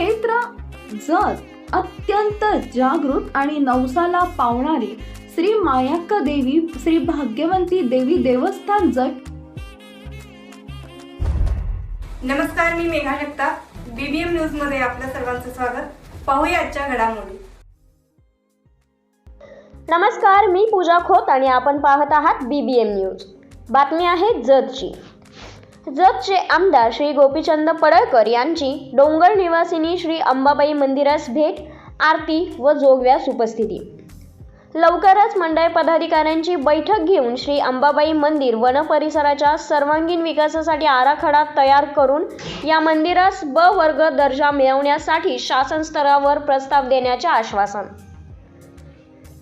क्षेत्र जत अत्यंत जागृत आणि नवसाला पावणारी श्री मायाक्का देवी श्री भाग्यवंती देवी देवस्थान जट नमस्कार मी मेघा जगताप. बीबीएम न्यूजमध्ये आपल्या सर्वांचं स्वागत. पाहूया आजच्या घडामोडी. नमस्कार मी पूजा खोत आणि आपण पाहत आहात बी बी एम न्यूज बातमी आहे जतची. जतचे आमदार श्री गोपीचंद पडळकर यांची डोंगर निवासिनी श्री अंबाबाई मंदिरास भेट आरती व जोगव्यास उपस्थिती. लवकरच मंडळ पदाधिकाऱ्यांची बैठक घेऊन श्री अंबाबाई मंदिर वन परिसराच्या सर्वांगीण विकासासाठी आराखडा तयार करून या मंदिरास ब वर्ग दर्जा मिळवण्यासाठी शासन स्तरावर प्रस्ताव देण्याचे आश्वासन.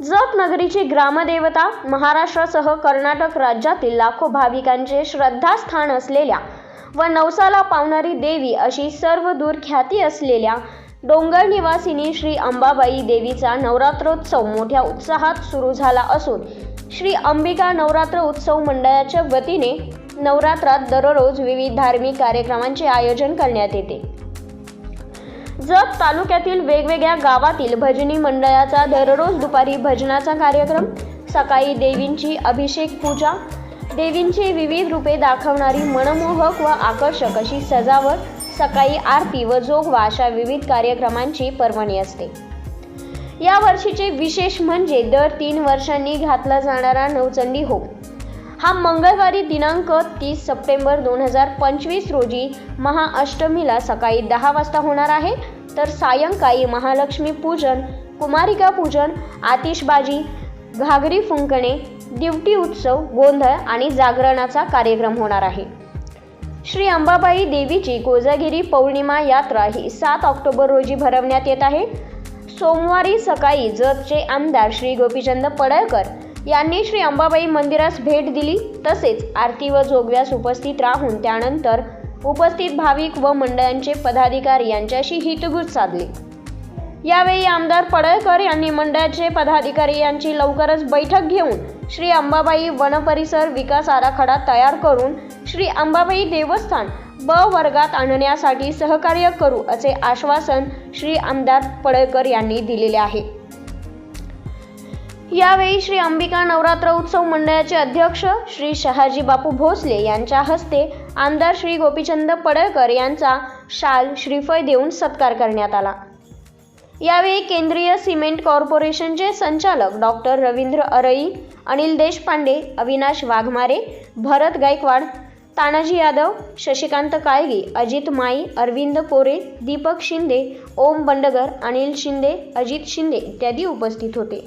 जप नगरीची ग्रामदेवता महाराष्ट्रासह कर्नाटक राज्यातील लाखो भाविकांचे श्रद्धास्थान असलेल्या व नवसाला पावणारी देवी अशी सर्व दूर ख्याती असलेल्या डोंगर निवासिनी श्री अंबाबाई देवीचा नवरात्रोत्सव मोठ्या उत्साहात सुरू झाला असून श्री अंबिका नवरात्र उत्सव मंडळाच्या वतीने नवरात्रात दररोज विविध धार्मिक कार्यक्रमांचे आयोजन करण्यात येते. जत तालुक्यातील वेगवेगळ्या गावातील भजनी मंडळाचा दररोज दुपारी भजनाचा कार्यक्रम सकाळी देवींची अभिषेक पूजा देवींची विविध रूपे दाखवणारी मनमोहक व आकर्षक अशी सजावट सकाळी आरती व जोगवा अशा विविध कार्यक्रमांची पर्वणी असते. या वर्षीचे विशेष म्हणजे दर तीन वर्षांनी घातला जाणारा नवचंडी होम. हा मंगळवारी दिनांक तीस सप्टेंबर दोन हजार पंचवीस रोजी महाअष्टमीला सकाळी दहा वाजता होणार आहे. तर सायंकाळी महालक्ष्मी पूजन कुमारिका पूजन आतिषबाजी घागरी फुंकणे दिवटी उत्सव गोंधळ आणि जागरणाचा कार्यक्रम होणार आहे. श्री अंबाबाई देवीची कोजागिरी पौर्णिमा यात्रा ही सात ऑक्टोबर रोजी भरवण्यात येत आहे. सोमवारी सकाळी जतचे आमदार श्री गोपीचंद पडळकर यांनी श्री अंबाबाई मंदिरास भेट दिली. तसेच आरती व जोगव्यास उपस्थित राहून त्यानंतर उपस्थित भाविक व मंडळांचे पदाधिकारी यांच्याशी हितगुज साधले. यावेळी आमदार पडळकर यांनी मंडळाचे पदाधिकारी यांची लवकरच बैठक घेऊन श्री अंबाबाई वन परिसर विकास आराखडा तयार करून श्री अंबाबाई देवस्थान ब वर्गात आणण्यासाठी सहकार्य करू असे आश्वासन श्री आमदार पडळकर यांनी दिलेले आहे. यावेळी श्री अंबिका नवरात्र उत्सव मंडळाचे अध्यक्ष श्री शहाजी बापू भोसले यांच्या हस्ते आमदार श्री गोपीचंद पडळकर यांचा शाल श्रीफळ देऊन सत्कार करण्यात आला. यावेळी केंद्रीय सिमेंट कॉर्पोरेशनचे संचालक डॉक्टर रवींद्र अरई अनिल देशपांडे अविनाश वाघमारे भरत गायकवाड तानाजी यादव शशिकांत काळगी अजित माई अरविंद कोरे दीपक शिंदे ओम बंडगर अनिल शिंदे अजित शिंदे इत्यादी उपस्थित होते.